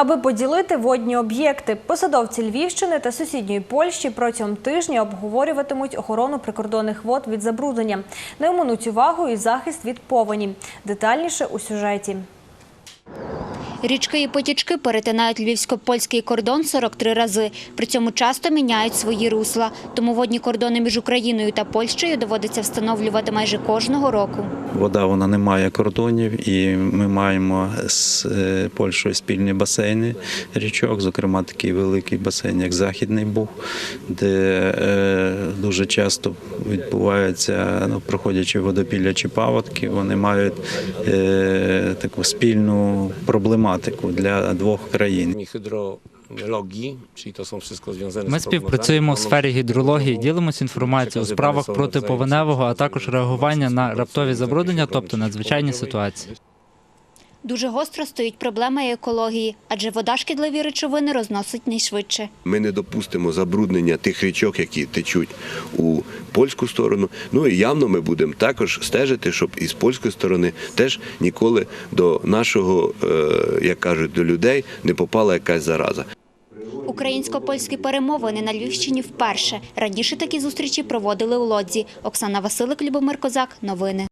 Аби поділити водні об'єкти, посадовці Львівщини та сусідньої Польщі протягом тижня обговорюватимуть охорону прикордонних вод від забруднення. Не оминуть увагу і захист від повені. Детальніше у сюжеті. Річки і потічки перетинають львівсько-польський кордон 43 рази. При цьому часто міняють свої русла. Тому водні кордони між Україною та Польщею доводиться встановлювати майже кожного року. Вода вона не має кордонів, і ми маємо з е, Польщею спільні басейни річок, зокрема такий великий басейн, як Західний Буг, де е, дуже часто відбувається, ну, проходячи водопілля чи паводки, вони мають е, таку спільну проблематику для двох країн. Ми співпрацюємо у сфері гідрології, ділимося інформацією у справах протиповеневого, а також реагування на раптові забруднення, тобто надзвичайні ситуації. Дуже гостро стоїть проблема екології, адже вода шкідливі речовини розносить найшвидше. Ми не допустимо забруднення тих річок, які течуть у польську сторону. Ну і явно ми будемо також стежити, щоб із польської сторони теж ніколи до нашого, е, як кажуть, до людей не попала якась зараза. Українсько-польські перемовини на Львівщині вперше. Раніше такі зустрічі проводили у Лодзі. Оксана Василик, Любомир Козак. Новини.